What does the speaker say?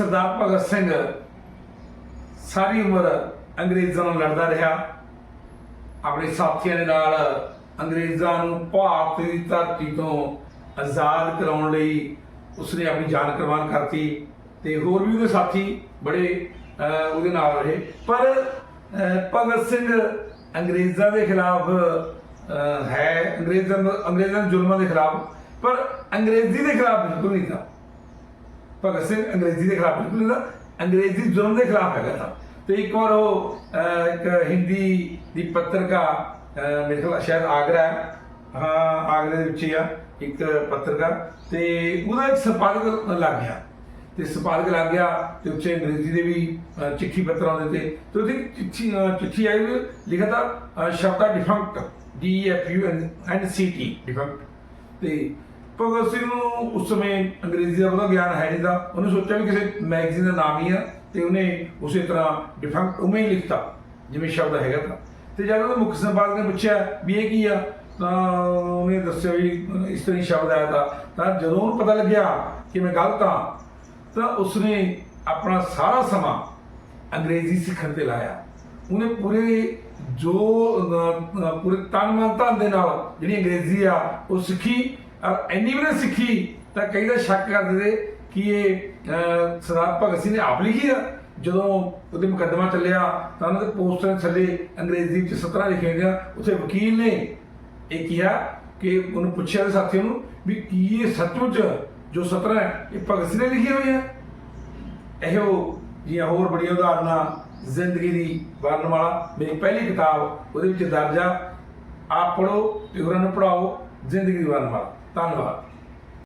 ਸਰਦਾਰ ਭਗਤ ਸਿੰਘ ਸਾਰੀ ਉਮਰ ਅੰਗਰੇਜ਼ਾਂ ਨਾਲ ਲੜਦਾ ਰਿਹਾ। ਆਪਣੇ ਸਾਥੀਆਂ ਦੇ ਨਾਲ ਅੰਗਰੇਜ਼ਾਂ ਨੂੰ ਭਾਰਤ ਦੀ ਧਰਤੀ ਤੋਂ ਆਜ਼ਾਦ ਕਰਾਉਣ ਲਈ ਉਸਨੇ ਆਪਣੀ ਜਾਨ ਕੁਰਬਾਨ ਕਰਤੀ ਤੇ ਹੋਰ ਵੀ ਉਹਦੇ ਸਾਥੀ ਬੜੇ ਉਹਦੇ ਨਾਲ ਰਹੇ। ਪਰ ਭਗਤ ਸਿੰਘ ਅੰਗਰੇਜ਼ਾਂ ਦੇ ਖਿਲਾਫ ਹੈ। ਅੰਗਰੇਜ਼ਾਂ ਅੰਗਰੇਜ਼ਾਂ ਦੇ ਜ਼ੁਲਮਾਂ ਦੇ ਖਿਲਾਫ, ਪਰ ਅੰਗਰੇਜ਼ੀ ਦੇ ਖਿਲਾਫ ਬਿਲਕੁਲ ਨਹੀਂ ਤਾਂ। ਭਗਤ ਸਿੰਘ ਅੰਗਰੇਜ਼ੀ ਦੇ ਖਿਲਾਫ ਬਿਲਕੁਲ ਨਹੀਂ ਅੰਗਰੇਜ਼ੀ ਜ਼ੁਲਮ ਦੇ ਖਿਲਾਫ ਹੈਗਾ ਤਾਂ। ਤੇ ਇੱਕ ਵਾਰ ਉਹ ਇੱਕ ਹਿੰਦੀ ਦੀ ਪੱਤਰਕਾ ਅਹ, ਮੇਰੇ ਖਿਆਲ ਸ਼ਾਇਦ ਆਗਰਾ ਹੈ। ਹਾਂ ਆਗਰੇ ਦੇ ਵਿੱਚ ਹੀ ਆ ਇੱਕ ਪੱਤਰਕਾਰ ਤੇ ਉਹਦਾ ਇੱਕ ਸੰਪਾਦਕ ਲੱਗ ਗਿਆ। ਤੇ ਸੰਪਾਦਕ ਲੱਗ ਗਿਆ ਤੇ ਉੱਚੇ ਅੰਗਰੇਜ਼ੀ ਦੇ ਵੀ ਚਿੱਠੀ ਪੱਤਰ ਆਉਂਦੇ ਤੇ। ਤੇ ਉਹਦੀ ਚਿੱਠੀ ਚਿੱਠੀ ਆਈ ਲਿਖਿਆ ਤਾਂ ਸ਼ਬਦਾ defunct D F U N C T defunct ਤੇ ਭਗਤ ਸਿੰਘ ਨੂੰ ਉਸ ਸਮੇਂ ਅੰਗਰੇਜ਼ੀ ਦਾ ਬਹੁਤਾ ਗਿਆਨ ਹੈ ਨਹੀਂ ਦਾ ਉਹਨੇ ਸੋਚਿਆ ਵੀ ਕਿਸੇ ਮੈਗਜ਼ੀਨ ਦਾ ਨਾਮ ਹੀ ਆ ਤੇ ਉਹਨੇ ਉਸੇ ਤਰ੍ਹਾਂ ਡਿਫੰਕਟ ਉਵੇਂ ਹੀ ਲਿਖਤਾ ਜਿਵੇਂ ਸ਼ਬਦ ਹੈਗਾ ਤਾਂ। ਤੇ ਜਦ ਉਹਦੇ ਮੁੱਖ ਸੰਪਾਦਕ ਨੇ ਪੁੱਛਿਆ ਵੀ ਇਹ ਕੀ ਆ, ਤਾਂ ਉਹਨੇ ਦੱਸਿਆ ਵੀ ਇਸ ਤਰ੍ਹਾਂ ਹੀ ਸ਼ਬਦ ਆਇਆ ਤਾਂ। ਤਾਂ ਜਦੋਂ ਉਹਨੂੰ ਪਤਾ ਲੱਗਿਆ ਕਿ ਮੈਂ ਗਲਤ ਹਾਂ, ਤਾਂ ਉਸਨੇ ਆਪਣਾ ਸਾਰਾ ਸਮਾਂ ਅੰਗਰੇਜ਼ੀ ਸਿੱਖਣ ਤੇ ਲਾਇਆ। ਉਹਨੇ ਪੂਰੇ ਜੋ ਪੂਰੇ ਤਨ ਮਨ ਧਨ ਦੇ ਨਾਲ ਜਿਹੜੀ ਅੰਗਰੇਜ਼ੀ ਆ, ਉਹ ਸਿੱਖੀ ਔਰ ਇੰਨੀ ਵੀ ਸਿੱਖੀ, ਤਾਂ ਕਈ ਦਾ ਸ਼ੱਕ ਕਰਦੇ ਤੇ ਕਿ ਇਹ ਸਰਦਾਰ ਭਗਤ ਸਿੰਘ ਨੇ ਆਪ ਲਿਖੀ ਆ। ਜਦੋਂ ਉਹਦੇ ਮੁਕੱਦਮਾ ਚੱਲਿਆ, ਤਾਂ ਉਹਨਾਂ ਦੇ ਪੋਸਟਰ ਥੱਲੇ ਅੰਗਰੇਜ਼ੀ ਵਿੱਚ ਸਤਰਾਂ ਲਿਖੇ ਗਿਆ ਉੱਥੇ ਵਕੀਲ ਨੇ ਇਹ ਕਿਹਾ ਕਿ ਉਹਨੂੰ ਪੁੱਛਿਆ ਦੇ ਸਾਥੀਆਂ ਨੂੰ ਵੀ ਕੀ ਇਹ ਸੱਚਮੁੱਚ ਜੋ ਸਤਰਾਂ ਹੈ, ਇਹ ਭਗਤ ਸਿੰਘ ਨੇ ਲਿਖੀ ਹੋਈ ਹੈ ਇਹੋ ਜਿਹੀਆਂ ਹੋਰ ਬੜੀਆਂ ਉਦਾਹਰਨਾਂ ਜ਼ਿੰਦਗੀ ਦੀ ਵਰਣਮਾਲਾ। ਮੇਰੀ ਪਹਿਲੀ ਕਿਤਾਬ, ਉਹਦੇ ਵਿੱਚ ਦਰਜ ਆ। ਆਪ ਪੜੋ ਤੇ ਹੋਰਾਂ ਨੂੰ ਪੜਾਓ ਜ਼ਿੰਦਗੀ ਦੀ 当然